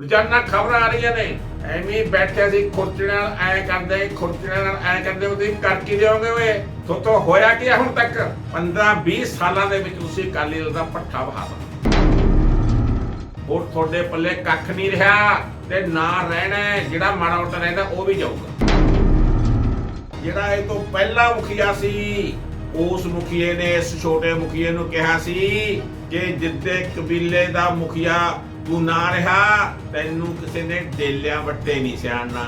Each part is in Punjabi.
ਰੋਜ਼ਾਨਾ ਖਬਰਾਂ ਆ ਰਹੀਆਂ ਨੇ। ਐਵੇਂ ਬੈਠੇ ਸੀ ਖੁਰਚਣੇ ਨਾਲ ਐ ਕਰਦੇ ਖੁਰਚਣੇ ਨਾਲ ਐ ਕਰਦੇ ਉਹ ਕਰ ਕੀ ਦਿਓਗੇ ਓਏ। ਥੋਤੋਂ ਹੋਇਆ ਕੀ ਹੁਣ ਤੱਕ? 15 20 ਸਾਲਾਂ ਦੇ ਵਿੱਚ ਤੁਸੀਂ ਅਕਾਲੀ ਦਲ ਦਾ ਪੱਠਾ ਬਹਾਤਾ ਹੋਰ ਤੁਹਾਡੇ ਪੱਲੇ ਕੱਖ ਨਹੀਂ ਰਿਹਾ ਤੇ ਨਾ ਰਹਿਣਾ ਜਿਹੜਾ ਮਾੜਾ ਮੋਟਾ ਰਹਿੰਦਾ ਉਹ ਵੀ ਜਾਊਗਾ। ਜਿਹੜਾ ਇਹ ਤੋਂ ਪਹਿਲਾ ਮੁਖੀਆ ਸੀ, ਉਸ ਮੁਖੀਏ ਨੇ, ਇਸ ਛੋਟੇ ਮੁਖੀਏ ਨੂੰ ਕਿਹਾ ਸੀ ਕਿ ਜਿੱਦੇ ਕਬੀਲੇ ਦਾ ਮੁਖੀਆ ਤੂੰ ਨਾ ਰਿਹਾ, ਤੈਨੂੰ ਕਿਸੇ ਨੇ ਡੇਲਿਆਂ ਵੱਟੇ ਨਹੀਂ ਸਿਆਣਨਾ।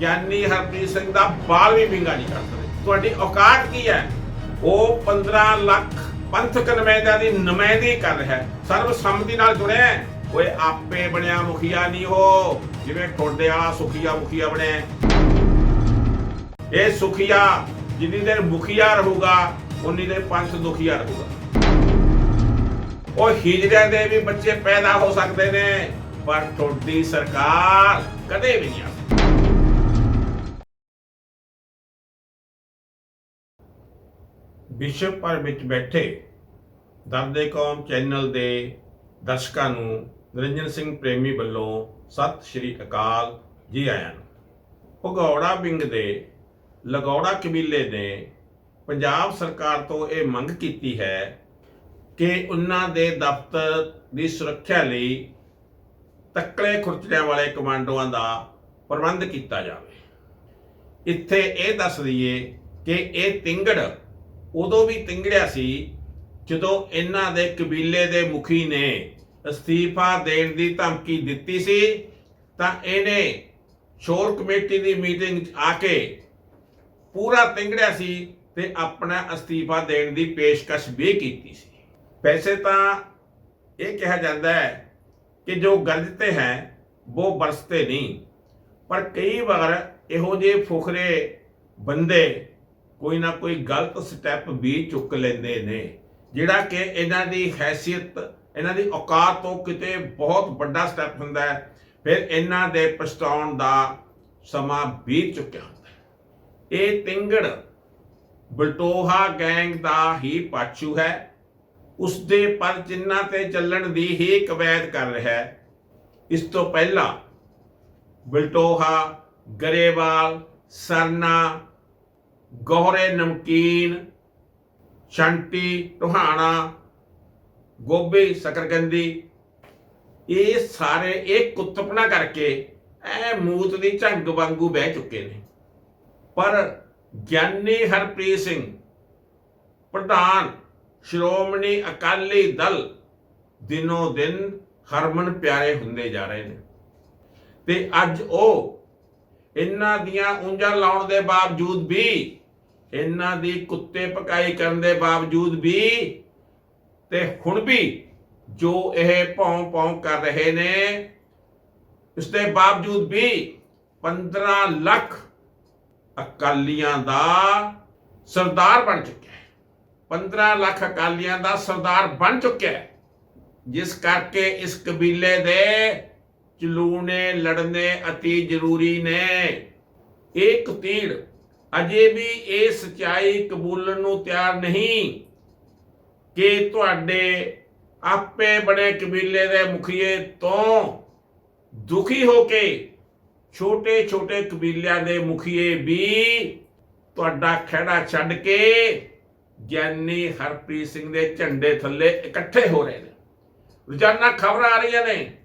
ਗਿਆਨੀ ਹਰਪ੍ਰੀਤ ਸਿੰਘ ਦਾ ਬਾਲ ਵੀ ਵਿੰਗਾ ਨਹੀਂ ਕਰ ਸਕਦੇ। ਤੁਹਾਡੀ ਔਕਾਤ ਕੀ ਹੈ? ਉਹ 15 ਲੱਖ ਪੰਥਕ ਨੁਮਾਇੰਦਿਆਂ ਦੀ ਨੁਮਾਇੰਦਗੀ ਕਰ ਰਿਹਾ ਹੈ। ਸਰਬਸੰਮਤੀ ਨਾਲ ਜੁੜਿਆ ਹੈ। ਓਏ, ਆਪੇ ਬਣਿਆ ਮੁਖੀਆ ਨਹੀਂ ਹੋ ਜਿਵੇਂ ਟੋਡੇ ਵਾਲਾ ਸੁਖੀਆ ਮੁਖੀਆ ਬਣਿਆ ਇਹ ਸੁਖੀਆ ਜਿੰਨੀ ਦੇਰ ਮੁਖੀਆ ਰਹੂਗਾ ਉਨੀ ਦੇਰ ਪੰਥ ਦੁਖੀਆ ਰਹੂਗਾ। ਉਹ ਹਿਜੜਿਆਂ ਦੇ ਵੀ ਬੱਚੇ ਪੈਦਾ ਹੋ ਸਕਦੇ ਨੇ, ਪਰ ਤੁਹਾਡੀ ਸਰਕਾਰ ਕਦੇ ਵੀ ਨਹੀਂ ਆ ਵਿਸ਼ਵ ਭਰ ਵਿੱਚ ਬੈਠੇ ਦਰਦੇ ਕੌਮ ਚੈਨਲ ਦੇ ਦਰਸ਼ਕਾਂ ਨੂੰ ਨਿਰੰਜਨ ਸਿੰਘ ਪ੍ਰੇਮੀ ਵੱਲੋਂ ਸਤਿ ਸ਼੍ਰੀ ਅਕਾਲ ਜੀ ਆਇਆਂ ਭਗੌੜਾ ਵਿੰਗ ਦੇ ਲਗੌੜਾ ਕਬੀਲੇ ਨੇ ਪੰਜਾਬ ਸਰਕਾਰ ਤੋਂ ਇਹ ਮੰਗ ਕੀਤੀ ਹੈ ਕਿ ਉਹਨਾਂ ਦੇ ਦਫ਼ਤਰ ਦੀ ਸੁਰੱਖਿਆ ਲਈ ਤੱਕਲੇ ਖੁਰਚੜਿਆਂ ਵਾਲੇ ਕਮਾਂਡੋਆਂ ਦਾ ਪ੍ਰਬੰਧ ਕੀਤਾ ਜਾਵੇ। ਇੱਥੇ ਇਹ ਦੱਸ ਦਈਏ ਕਿ ਇਹ ਤਿੰਗੜ ਉਦੋਂ ਵੀ ਤਿੰਗੜਿਆ ਸੀ ਜਦੋਂ ਇਹਨਾਂ ਦੇ ਕਬੀਲੇ ਦੇ ਮੁਖੀ ਨੇ ਅਸਤੀਫਾ ਦੇਣ ਦੀ ਧਮਕੀ ਦਿੱਤੀ ਸੀ, ਤਾਂ ਇਹਨੇ ਸ਼ੋਰ ਕਮੇਟੀ ਦੀ ਮੀਟਿੰਗ 'ਚ ਆ ਕੇ ਪੂਰਾ ਤਿੰਗੜਿਆ ਸੀ ਤੇ ਆਪਣਾ ਅਸਤੀਫਾ ਦੇਣ ਦੀ ਪੇਸ਼ਕਸ਼ ਵੀ ਕੀਤੀ ਸੀ। ਵੈਸੇ ਤਾਂ ਇਹ ਕਿਹਾ ਜਾਂਦਾ ਹੈ ਕਿ ਜੋ ਗਰਜਤੇ ਹੈ ਉਹ ਬਰਸਤੇ ਨਹੀਂ। ਪਰ ਕਈ ਵਾਰ ਇਹੋ ਜਿਹੇ ਫੁਖਰੇ ਬੰਦੇ ਕੋਈ ਨਾ ਕੋਈ ਗਲਤ ਸਟੈਪ ਵੀ ਚੁੱਕ ਲੈਂਦੇ ਨੇ, ਜਿਹੜਾ ਕਿ ਇਹਨਾਂ ਦੀ ਹੈਸੀਅਤ, ਇਹਨਾਂ ਦੀ ਔਕਾਤ ਤੋਂ ਕਿਤੇ ਬਹੁਤ ਵੱਡਾ ਸਟੈਪ ਹੁੰਦਾ ਹੈ। ਫਿਰ ਇਹਨਾਂ ਦੇ ਪਛਤਾਉਣ ਦਾ ਸਮਾਂ ਬੀਤ ਚੁੱਕਿਆ ਹੁੰਦਾ ਹੈ। ਇਹ ਤਿੰਗੜ ਬਲਟੋਹਾ ਗੈਂਗ ਦਾ ਹੀ ਪਾਛੂ ਹੈ। ਉਸ ਦੇ ਪਰ ਚਿੰਨ੍ਹਾਂ ਤੇ ਚੱਲਣ ਦੀ ਹੀ ਕਵੈਦ ਕਰ ਰਿਹਾ ਹੈ, ਇਸ ਤੋਂ ਪਹਿਲਾਂ ਬਲਟੋਹਾ, ਗਰੇਵਾਲ, ਸਰਨਾ, ਗੋਹਰੇ ਨਮਕੀਨ ਸ਼ੰਟੀ ਟੁਹਾਣਾ ਗੋਬੇ ਸਕਰਗੰਦੀ, ਇਹ ਸਾਰੇ ਇਹ ਕੁੱਤਪਣਾ ਕਰਕੇ ਐ ਮੂਤ ਦੀ ਝੰਗ ਵਾਂਗੂ ਬਹਿ ਚੁੱਕੇ ਨੇ। ਪਰ ਗਿਆਨੀ ਹਰਪ੍ਰੀਤ ਸਿੰਘ, ਪ੍ਰਧਾਨ ਸ਼੍ਰੋਮਣੀ ਅਕਾਲੀ ਦਲ ਦਿਨੋ ਦਿਨ ਹਰਮਨ ਪਿਆਰੇ ਹੁੰਦੇ ਜਾ ਰਹੇ ਨੇ। ਤੇ ਅੱਜ ਉਹ ਇਹਨਾਂ ਦੀਆਂ ਉਂਝਾਂ ਲਾਉਣ ਦੇ ਬਾਵਜੂਦ ਵੀ, ਇਹਨਾਂ ਦੀ ਕੁੱਤੇ ਪਕਾਈ ਕਰਨ ਦੇ ਬਾਵਜੂਦ ਵੀ ਤੇ ਹੁਣ ਵੀ ਜੋ ਇਹ ਭੌਂ ਭੌਂ ਕਰ ਰਹੇ ਨੇ, ਇਸ ਦੇ ਬਾਵਜੂਦ ਵੀ 15 ਲੱਖ ਅਕਾਲੀਆਂ ਦਾ ਸਰਦਾਰ ਬਣ ਚੁੱਕਿਆ 15 ਲੱਖ ਅਕਾਲੀਆਂ ਦਾ ਸਰਦਾਰ ਬਣ ਚੁੱਕਿਆ ਹੈ, ਜਿਸ ਕਰਕੇ ਇਸ ਕਬੀਲੇ ਦੇ ਚਲੂਣੇ, ਲੜਨੇ ਅਤੀ ਜ਼ਰੂਰੀ ਨੇ। ਇਹ ਕਤੀੜ ਅਜੇ ਵੀ ਇਹ ਸਚਾਈ ਕਬੂਲਣ ਨੂੰ ਤਿਆਰ ਨਹੀਂ ਕਿ ਤੁਹਾਡੇ ਆਪੇ ਬਣੇ ਕਬੀਲੇ ਦੇ ਮੁਖੀਏ ਤੋਂ ਦੁਖੀ ਹੋ ਕੇ ਛੋਟੇ ਛੋਟੇ ਕਬੀਲਿਆਂ ਦੇ ਮੁਖੀਏ ਵੀ ਤੁਹਾਡਾ ਖਹਿੜਾ ਛੱਡ ਕੇ ਗਿਆਨੀ ਹਰਪ੍ਰੀਤ ਸਿੰਘ ਦੇ ਝੰਡੇ ਥੱਲੇ ਇਕੱਠੇ ਹੋ ਰਹੇ ਨੇ। ਰੋਜ਼ਾਨਾ ਖਬਰਾਂ ਆ ਰਹੀਆਂ ਨੇ।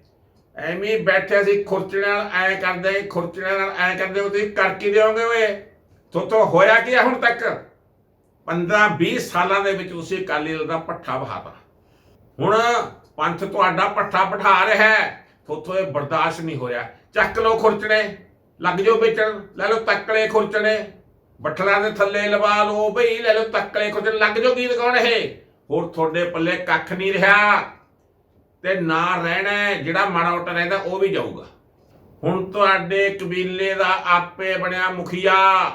ਐਵੇਂ ਬੈਠੇ ਸੀ ਖੁਰਚਣੇ ਨਾਲ ਐ ਕਰਦੇ, ਖੁਰਚਣੇ ਨਾਲ ਐ ਕਰਦੇ, ਉਹ ਤੁਸੀਂ ਕਰ ਕੀ ਦਿਓਗੇ ਓਏ? ਥੋਤੋਂ ਹੋਇਆ ਕੀ ਹੁਣ ਤੱਕ? 15 20 ਸਾਲਾਂ ਦੇ ਵਿੱਚ ਤੁਸੀਂ ਅਕਾਲੀ ਦਲ ਦਾ ਪੱਠਾ ਬਹਾਤਾ ਹੁਣ ਪੰਥ ਤੁਹਾਡਾ ਪੱਠਾ ਬਿਠਾ ਰਿਹਾ ਹੈ। ਥੋਥੋਂ ਇਹ ਬਰਦਾਸ਼ਤ ਨਹੀਂ ਹੋ ਰਿਹਾ। ਚੱਕ ਲਓ ਖੁਰਚਣੇ, ਲੱਗ ਜਾਓ ਵੇਚਣ, ਲੈ ਲਓ ਤੱਕਲੇ ਖੁਰਚਣੇ। ਬੱਠਲਾਂ ਦੇ ਥੱਲੇ ਲਵਾ ਲਓ ਬਈ, ਲੈ ਲਓ ਤੱਕਲੇ ਖੁਰਚਣੇ ਲੱਗ ਜਾਓ, ਗੀਤ ਗਾਉਣ ਇਹ। ਹੋਰ ਤੁਹਾਡੇ ਪੱਲੇ ਕੱਖ ਨਹੀਂ ਰਿਹਾ। ਤੇ ਨਾ ਰਹਿਣਾ ਜਿਹੜਾ ਮਾੜਾ ਮੋਟਾ ਰਹਿੰਦਾ, ਉਹ ਵੀ ਜਾਊਗਾ। ਹੁਣ ਤੁਹਾਡੇ ਕਬੀਲੇ ਦਾ ਆਪੇ ਬਣਿਆ ਮੁਖੀਆ।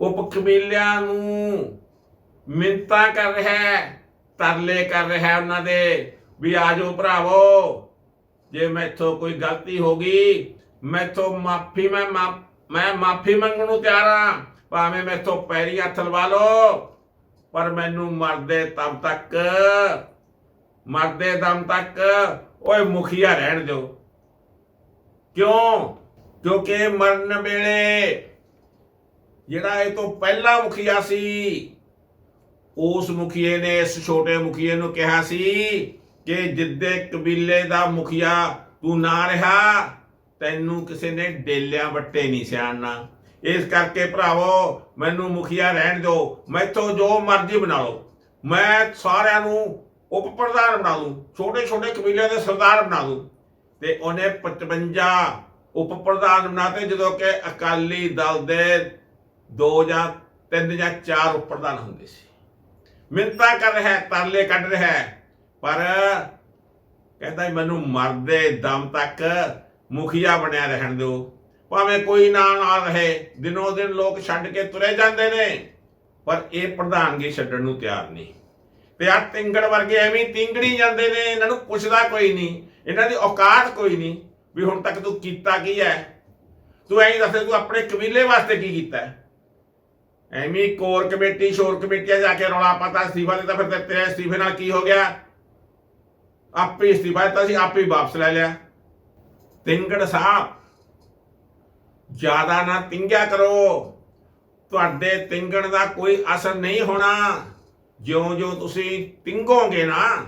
ਉਪ ਕਬੀਲਿਆਂ ਨੂੰ ਮਿੰਤਾ ਕਰ ਰਿਹਾ ਹੈ, ਤਰਲੇ ਕਰ ਰਿਹਾ ਹੈ ਉਹਨਾਂ ਦੇ। ਵੀ ਆਜੋ ਭਰਾਵੋ, ਜੇ ਮੈਥੋਂ ਕੋਈ ਗਲਤੀ ਹੋ ਗਈ, ਮੈਥੋਂ ਮਾਫੀ ਮੈਂ ਮਾ- ਮੈਂ ਮਾਫੀ ਮੰਗਣ ਨੂੰ ਤਿਆਰ ਹਾਂ ਭਾਵੇਂ ਮੈਥੋਂ ਪੈਰੀ ਹੱਥ ਲਵਾ ਲਓ, ਪਰ ਮੈਨੂੰ ਮਰਦੇ ਤਬ ਤੱਕ, ਮਰਦੇ ਦਮ ਤੱਕ ਓਏ ਮੁਖੀਆ ਰਹਿਣ ਦਿਓ। ਕਿਉਂ? ਕਿਉਂਕਿ ਮਰਨ ਵੇਲੇ ਜਿਹੜਾ ਇਹ ਤੋਂ ਪਹਿਲਾ ਮੁਖੀਆ ਸੀ, ਉਸ ਮੁਖੀਏ ਨੇ, ਇਸ ਛੋਟੇ ਮੁਖੀਏ ਨੂੰ ਕਿਹਾ ਸੀ ਕਿ ਜਿੱਦੇ ਕਬੀਲੇ ਦਾ ਮੁਖੀਆ ਤੂੰ ਨਾ ਰਿਹਾ ਤੈਨੂੰ ਕਿਸੇ ਨੇ ਡੇਲਿਆਂ ਵੱਟੇ ਨਹੀਂ ਸਿਆਣਨਾ। ਇਸ ਕਰਕੇ ਭਰਾਵੋ ਮੈਨੂੰ ਮੁਖੀਆ ਰਹਿਣ ਦਿਓ। ਮੈਥੋਂ ਜੋ ਮਰਜ਼ੀ ਬਣਾ ਲਓ। ਮੈਂ ਸਾਰਿਆਂ ਨੂੰ ਉਪ ਪ੍ਰਧਾਨ ਬਣਾ ਦੂੰ। ਛੋਟੇ ਛੋਟੇ ਕਬੀਲਿਆਂ ਦੇ ਸਰਦਾਰ ਬਣਾ ਦੂੰ। ਤੇ ਉਹਨੇ 55 ਉਪ ਪ੍ਰਧਾਨ ਬਣਾਤੇ ਜਦੋਂ ਕਿ ਅਕਾਲੀ ਦਲ ਦੇ ਦੋ ਜਾਂ ਤਿੰਨ ਜਾਂ ਚਾਰ ਉਪ ਪ੍ਰਧਾਨ ਹੁੰਦੇ ਸੀ। ਮਿੰਤਾ ਕਰ ਰਿਹਾ ਹੈ, ਤਰਲੇ ਕੱਢ ਰਿਹਾ। ਪਰ ਕਹਿੰਦਾ ਮੈਨੂੰ ਮਰਦੇ ਦਮ ਤੱਕ ਮੁਖੀਆ ਬਣਿਆ ਰਹਿਣ ਦਿਓ। ਭਾਵੇਂ ਕੋਈ ਨਾ ਨਾ ਰਹੇ, ਦਿਨੋ ਦਿਨ ਲੋਕ ਛੱਡ ਕੇ ਤੁਰੇ ਜਾਂਦੇ ਨੇ, ਪਰ ਇਹ ਪ੍ਰਧਾਨਗੀ ਛੱਡਣ ਨੂੰ ਤਿਆਰ ਨਹੀਂ। ਤੇ ਆ ਤਿੰਗੜ ਵਰਗੇ ਐਵੇਂ ਤਿੰਗੜੀ ਜਾਂਦੇ ਨੇ, ਇਹਨਾਂ ਨੂੰ ਪੁੱਛਦਾ ਕੋਈ ਨਹੀਂ, ਇਹਨਾਂ ਦੀ ਔਕਾਤ ਕੋਈ ਨਹੀਂ ਵੀ ਹੁਣ ਤੱਕ ਤੂੰ ਕੀਤਾ ਕੀ ਹੈ? ਤੂੰ ਐਂ ਦੱਸ, ਤੂੰ ਆਪਣੇ ਕਬੀਲੇ ਵਾਸਤੇ ਕੀ ਕੀਤਾ ਐਵੇਂ ਕੋਰ ਕਮੇਟੀ, ਸ਼ੋਰ ਕਮੇਟੀਆਂ ਜਾ ਕੇ ਰੌਲਾ ਪਤਾ, ਅਸਤੀਫਾ ਦਿੱਤਾ, ਫਿਰ ਤੇ- ਤੇਰੇ ਅਸਤੀਫੇ ਨਾਲ ਕੀ ਹੋ ਗਿਆ? ਆਪੇ ਅਸਤੀਫਾ ਦਿੱਤਾ ਸੀ, ਆਪੇ ਵਾਪਸ ਲੈ ਲਿਆ। ਤਿੰਗੜ ਸਾਹਿਬ, ਜ਼ਿਆਦਾ ਨਾ ਤਿੰਗਿਆ ਕਰੋ। ਤੁਹਾਡੇ ਤਿੰਗਣ ਦਾ ਕੋਈ ਅਸਰ ਨਹੀਂ ਹੋਣਾ। ਜਿਉਂ-ਜਿਉਂ ਤੁਸੀਂ ਤਿੰਗੋਗੇ ਨਾ,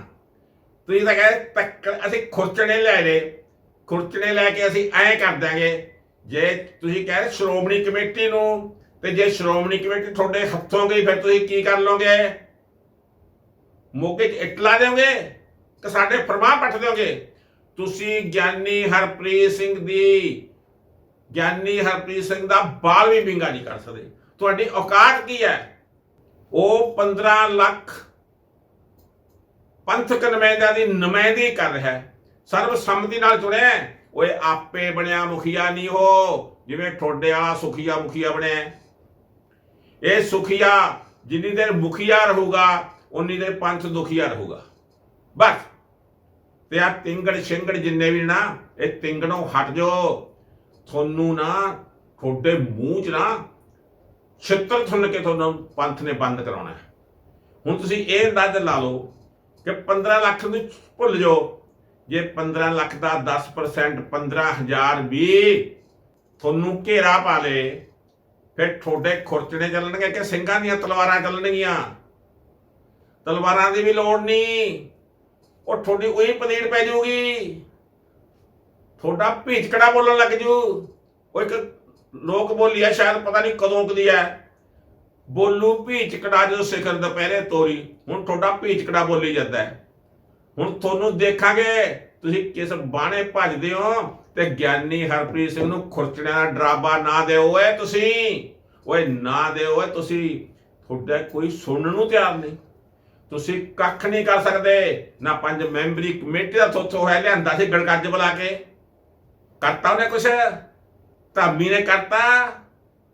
ਤੁਸੀਂ ਤਾਂ ਕਹੇ ਤੱਕ ਅਸੀਂ ਖੁਰਚਣੇ ਲੈ ਲਏ। ਖੁਰਚਣੇ ਲੈ ਕੇ ਅਸੀਂ ਐਂ ਕਰ ਦਾਂਗੇ ਜੇ ਤੁਸੀਂ ਕਹੇ ਸ਼੍ਰੋਮਣੀ ਕਮੇਟੀ ਨੂੰ, ਤੇ ਜੇ ਸ਼੍ਰੋਮਣੀ ਕਮੇਟੀ ਤੁਹਾਡੇ ਹੱਥੋਂ ਗਈ, ਫਿਰ ਤੁਸੀਂ ਕੀ ਕਰ ਲੋਗੇ ਮੋਕੇ 'ਚ ਇਟਲਾ ਦਿਓਗੇ ਕਿ ਸਾਡੇ ਫਰਮਾਨ ਪੱਟ ਦਿਓਗੇ? ਤੁਸੀਂ ਗਿਆਨੀ ਹਰਪ੍ਰੀਤ ਸਿੰਘ ਦੀ, ਗਿਆਨੀ ਹਰਪ੍ਰੀਤ ਸਿੰਘ ਦਾ ਬਾਲ ਵੀ ਵਿੰਗਾ ਨਹੀਂ ਕਰ ਸਕਦੇ। ਤੁਹਾਡੀ ਔਕਾਤ ਕੀ ਹੈ? ਉਹ 15 ਲੱਖ ਪੰਥਕ ਨੁਮਾਇੰਦਿਆਂ ਦੀ ਨੁਮਾਇੰਦਗੀ ਕਰ ਰਿਹਾ ਹੈ। ਸਰਬਸੰਮਤੀ ਨਾਲ ਚੁਣਿਆ ਹੈ। ਓਏ ਆਪੇ ਬਣਿਆ ਮੁਖੀਆ ਨਹੀਂ ਹੋ, ਜਿਵੇਂ ਠੋਡੇ ਵਾਲਾ ਸੁਖੀਆ ਮੁਖੀਆ ਬਣਿਆ ਇਹ ਸੁਖੀਆ ਜਿੰਨੀ ਦੇਰ ਮੁਖੀਆ ਰਹੂਗਾ ਉਨੀ ਦੇਰ ਪੰਥ ਦੁਖੀਆ ਰਹੂਗਾ। ਬਸ। ਤੇ ਆ ਤਿੰਗੜ ਸ਼ਿੰਗੜ ਜਿੰਨੇ ਵੀ ਨਾ, ਇਹ ਤਿੰਗੜੋਂ ਹਟ ਜਾਓ। ਤੁਹਾਨੂੰ ਨਾ, ਤੁਹਾਡੇ ਮੂੰਹ 'ਚ ਨਾ ਛਿੱਤਰ ਥੁੰਨ ਕੇ ਤੁਹਾਨੂੰ ਪੰਥ ਨੇ ਬੰਦ ਕਰਾਉਣਾ ਹੈ। ਹੁਣ ਤੁਸੀਂ ਇਹ ਅੰਦਾਜ਼ਾ ਲਾ ਲਓ ਕਿ 15 ਲੱਖ ਨੂੰ ਭੁੱਲ ਜਾਓ। ਜੇ 15 ਲੱਖ ਦਾ 10% 15000 ਵੀ ਤੁਹਾਨੂੰ ਘੇਰਾ ਪਾ ਲੇ, ਫਿਰ ਤੁਹਾਡੇ ਖੁਰਚਣੇ ਚੱਲਣਗੇ ਕਿ ਸਿੰਘਾਂ ਦੀਆਂ ਤਲਵਾਰਾਂ ਚੱਲਣਗੀਆਂ? ਤਲਵਾਰਾਂ ਦੀ ਵੀ ਲੋੜ ਨਹੀਂ। ਉਹ ਤੁਹਾਡੀ ਉਹੀ ਪਨੀਰ ਪੈ ਜਾਊਗੀ। ਤੁਹਾਡਾ ਭੀਚਕੜਾ ਬੋਲਣ ਲੱਗ ਜੂ? ਉਹ ਇੱਕ ਲੋਕ ਬੋਲੀ ਆ, ਸ਼ਾਇਦ ਪਤਾ ਨਹੀਂ ਕਦੋਂ ਕਦੀ ਹੈ ਬੋਲੂ ਭੀਚਕੜਾ ਜਦੋਂ ਸਿਖਰ ਦੁਪਹਿਰੇ ਤੋਰੀ, ਹੁਣ ਤੁਹਾਡਾ ਭੀਚਕੜਾ ਬੋਲੀ ਜਾਂਦਾ ਹੁਣ ਤੁਹਾਨੂੰ ਦੇਖਾਂਗੇ, ਤੁਸੀਂ ਕਿਸ ਬਾਣੇ ਭੱਜਦੇ ਹੋ ਤੇ ਗਿਆਨੀ ਹਰਪ੍ਰੀਤ ਸਿੰਘ ਨੂੰ ਖੁਰਚਣਿਆਂ ਦਾ ਡਰਾਬਾ ਨਾ ਦਿਓ। ਓਏ ਤੁਸੀਂ, ਓਏ ਨਾ ਦਿਓ, ਓਏ ਤੁਸੀਂ। ਤੁਹਾਡਾ ਕੋਈ ਸੁਣਨ ਨੂੰ ਤਿਆਰ ਨਹੀਂ। ਤੁਸੀਂ ਕੱਖ ਨਹੀਂ ਕਰ ਸਕਦੇ। ਨਾ ਪੰਜ ਮੈਂਬਰੀ ਕਮੇਟੀ ਦਾ ਥੋਥੋ ਹੈ ਲਿਆਂਦਾ ਸੀ ਗੜਗੱਜ ਬੁਲਾ ਕੇ। ਕਰਤਾ ਉਹਨੇ ਕੁਛ? ਧਾਮੀ ਨੇ ਕਰਤਾ।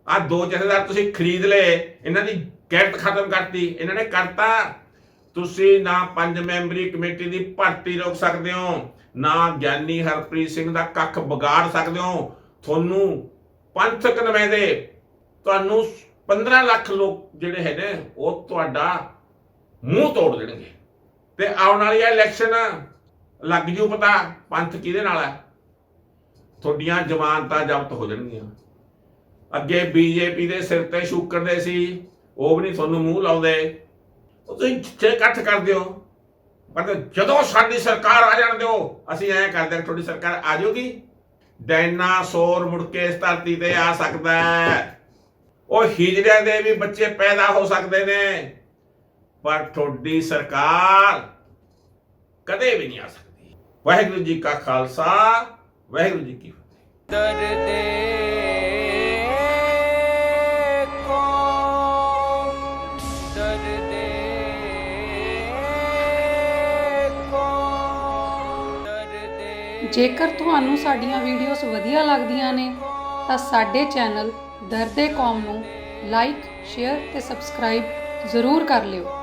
ਆ ਦੋ ਜਥੇਦਾਰ ਤੁਸੀਂ ਖਰੀਦ ਲਏ। ਇਹਨਾਂ ਦੀ ਗੈਰਤ ਖਤਮ ਕਰਤੀ। ਇਹਨਾਂ ਨੇ ਕਰਤਾ। ਤੁਸੀਂ ਨਾ ਪੰਜ ਮੈਂਬਰੀ ਕਮੇਟੀ ਦੀ ਭਰਤੀ ਰੋਕ ਸਕਦੇ ਹੋ, ਨਾ ਗਿਆਨੀ ਹਰਪ੍ਰੀਤ ਸਿੰਘ ਦਾ ਕੱਖ ਵਿਗਾੜ ਸਕਦੇ ਹੋ। ਤੁਹਾਨੂੰ ਪੰਥਕ ਨਵੇਂ ਦੇ ਤੁਹਾਨੂੰ 15 ਲੱਖ ਲੋਕ ਜਿਹੜੇ ਹੈ ਨੇ ਉਹ ਤੁਹਾਡਾ ਮੂੰਹ ਤੋੜ ਦੇਣਗੇ। ਤੇ ਆਉਣ ਵਾਲੀ ਇਲੈਕਸ਼ਨ ਲੱਗ ਜੂ ਪਤਾ ਪੰਥ ਕਿਹਦੇ ਨਾਲ ਹੈ ਤੁਹਾਡੀਆਂ ਜ਼ਮਾਨਤਾਂ ਜ਼ਬਤ ਹੋ ਜਾਣਗੀਆਂ। ਅੱਗੇ ਬੀਜੇਪੀ ਦੇ ਸਿਰ ਤੇ ਸ਼ੂਕਰਦੇ ਸੀ, ਉਹ ਵੀ ਨਹੀਂ ਤੁਹਾਨੂੰ ਮੂੰਹ ਲਾਉਂਦੇ। ਉਹ ਤੁਸੀਂ ਜਿੱਥੇ ਇਕੱਠ ਕਰਦੇ ਹੋ, ਪਰ ਜਦੋਂ ਸਾਡੀ ਸਰਕਾਰ ਆ ਜਾਣ ਦਿਓ, ਅਸੀਂ ਐਂ ਕਰਦੇ ਹਾਂ, ਤੁਹਾਡੀ ਸਰਕਾਰ ਆ ਜਾਊਗੀ। ਡਾਇਨਾਸੌਰ ਮੁੜ ਕੇ ਇਸ ਧਰਤੀ ਤੇ ਆ ਸਕਦਾ ਹੈ। ਉਹ ਹਿਜੜਿਆਂ ਦੇ ਵੀ ਬੱਚੇ ਪੈਦਾ ਹੋ ਸਕਦੇ ਨੇ। ਪਰ ਤੁਹਾਡੀ ਸਰਕਾਰ ਕਦੇ ਵੀ ਨਹੀਂ ਆ ਸਕਦੀ। ਵਾਹਿਗੁਰੂ ਜੀ ਕਾ ਖਾਲਸਾ, ਵਾਹਿਗੁਰੂ ਜੀ ਕੀ ਫਤਿਹ। ਦਰਦੇ ਕੋ ਦਰਦੇ ਜੇਕਰ ਤੁਹਾਨੂੰ ਸਾਡੀਆਂ ਵੀਡੀਓਜ਼ ਵਧੀਆ ਲੱਗਦੀਆਂ ਨੇ, ਤਾਂ ਸਾਡੇ ਚੈਨਲ ਦਰਦੇ ਕੌਮ ਨੂੰ ਲਾਈਕ ਸ਼ੇਅਰ ਤੇ ਸਬਸਕ੍ਰਾਈਬ ਜ਼ਰੂਰ ਕਰ ਲਿਓ।